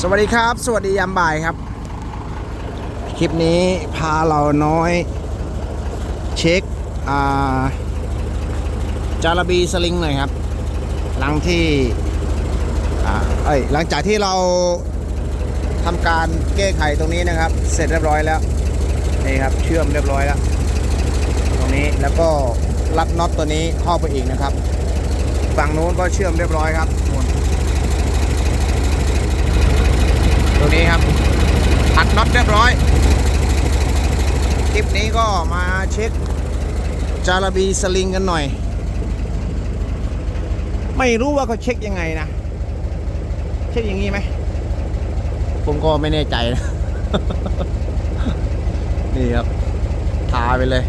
สวัสดีครับ สวัสดียามบ่ายครับ คลิปนี้พาเราน้อย เช็คาจาระบีสลิงหน่อยครับ หลังที่เอ้ยหลังจากที่เราทำการแก้ไขตรงนี้นะครับ เสร็จเรียบร้อยแล้วนี่ครับเชื่อมเรียบร้อยแล้ว ตรงนี้แล้วก็รัดน็อตตัวนี้เข้าไปอีกนะครับ ฝั่งโน้นก็เชื่อมเรียบร้อยครับ ตัวนี้ครับอัดน็อตเรียบร้อย คลิปนี้ก็มาเช็คจาระบีสลิงกันหน่อย ไม่รู้ว่าเขาเช็คยังไงนะ เช็คอย่างนี้ไหม ผมก็ไม่แน่ใจนะ นี่ครับ ทาไปเลย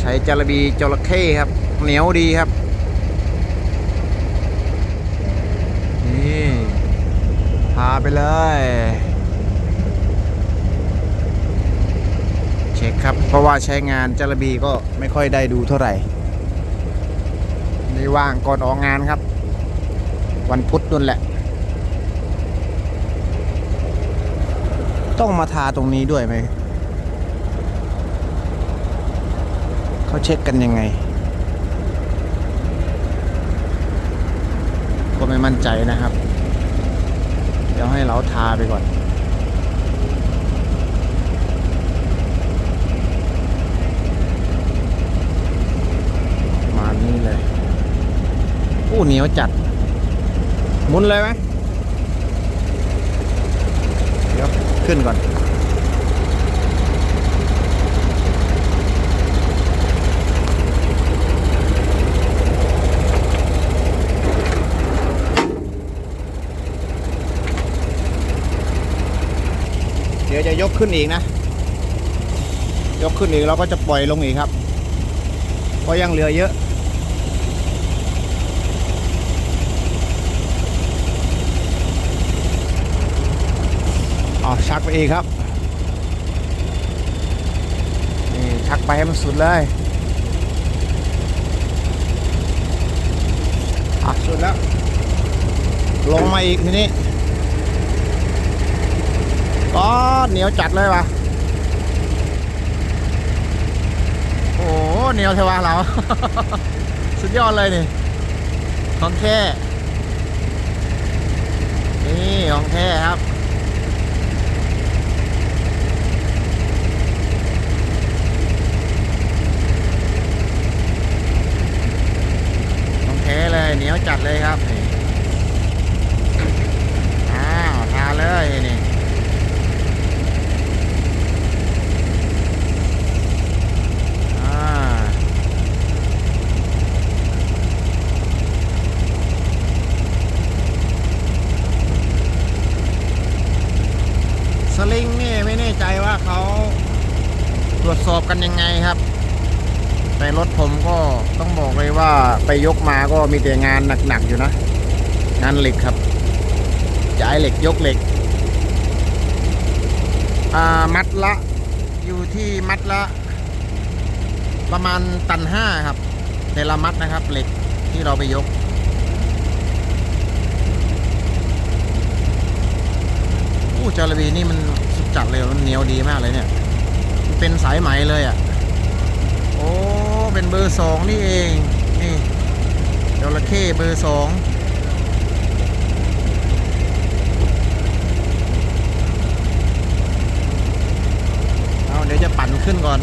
ใช้จาระบีจระเข้ครับ เหนียวดีครับ นี่ พา ไปเลย เช็คครับ เพราะว่าใช้งานจารบีก็ไม่ค่อยได้ดูเท่าไหร่นี่ว่างก่อนออกงานครับ วันพุธนั่นแหละ ต้องมาทาตรงนี้ด้วยไหมเขาเช็คกันยังไง ก็ไม่มั่นใจนะครับ เดี๋ยวให้เราทาไปก่อนมานี่เลยอู้เหนียวจัด มุนเลยไหมเดี๋ยวขึ้นก่อน จะยกขึ้นอีกนะ ยกขึ้นอีกเราก็จะปล่อยลงอีกครับเพราะยังเหลือเยอะอ๋อชักไปอีกครับนี่ชักไปให้มันสุดเลยอะสุดแล้ว ลงมาอีกทีนี้ ก็เหนียวจัดเลยว่ะ โอ้เหนียวเทวะเรา สุดยอดเลยนี่ ของแท้ นี่ของแท้ครับของแท้เลยเหนียวจัดเลยครับ อ้าวทาเลยนี่ ลิงนี่ไม่แน่ใจว่าเขาตรวจสอบกันยังไงครับ แต่รถผมก็ต้องบอกเลยว่าไปยกมาก็มีแต่งานหนักๆอยู่นะ งานเหล็กครับย้ายเหล็กยกเหล็กมัดละอยู่ที่มัดละ ประมาณตันห้าครับแต่ละมัดนะครับ เหล็กที่เราไปยก อู้จาระบีนี่มันสุดจัดเลยมันเหนียวดีมากเลยเนี่ย เป็นสายไหมเลยอะ โอ้เป็นเบอร์สองนี่เอง นี่จระเข้เบอร์สองเอาเดี๋ยวจะปั่นขึ้นก่อน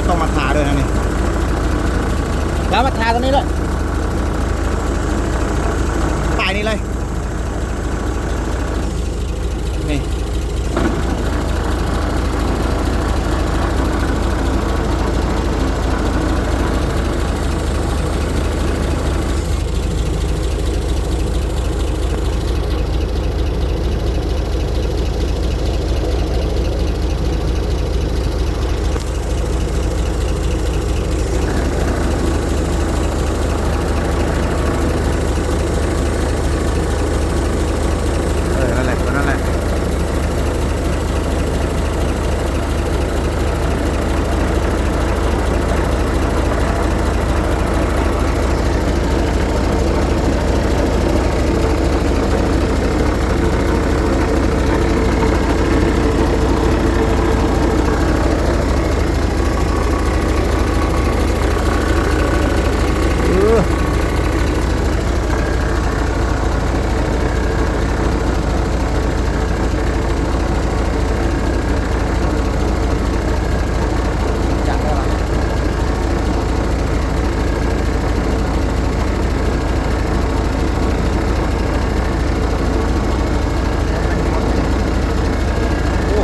จะต้องมาทาด้วยนะนี่แล้วมาทาตรงนี้เลยป้ายนี้เลย นี่ เออ นั่นแหละตัวนั่นแหละ เออ จับได้ปะโอ้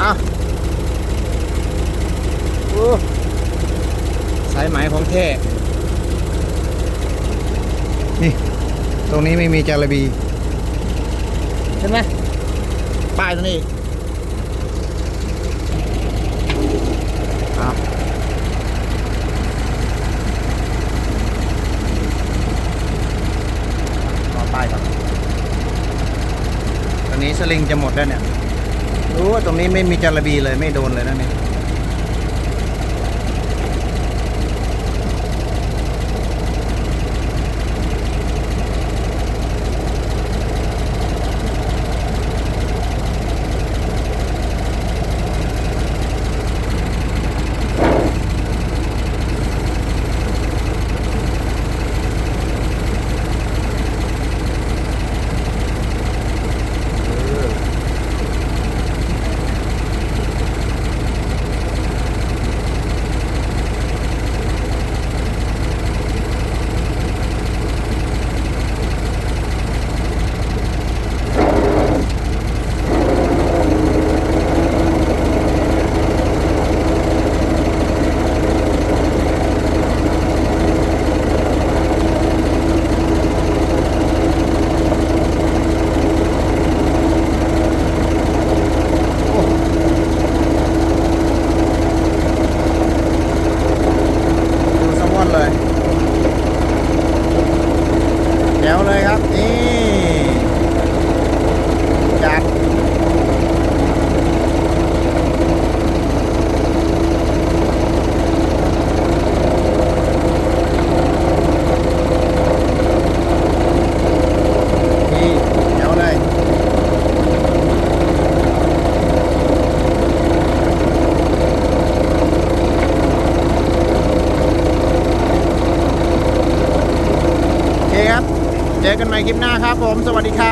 อะโอ้สายไหมของเท่ นี่ ตรงนี้ไม่มี จาระบี เห็นไหมป้ายตรงนี้อีกครับรอป้ายก่อนตอนนี้สลิงจะหมดแล้วเนี่ย รู้ว่าตรงนี้ไม่มีจาระบีเลยไม่โดนเลยนะเนี่ยดูสมอนเลยแจ๋วเลยครับ นี่จัด นี่แจ๋วเลย โอเคครับ เจอ กันใหม่คลิปหน้าครับผม สวัสดีครับ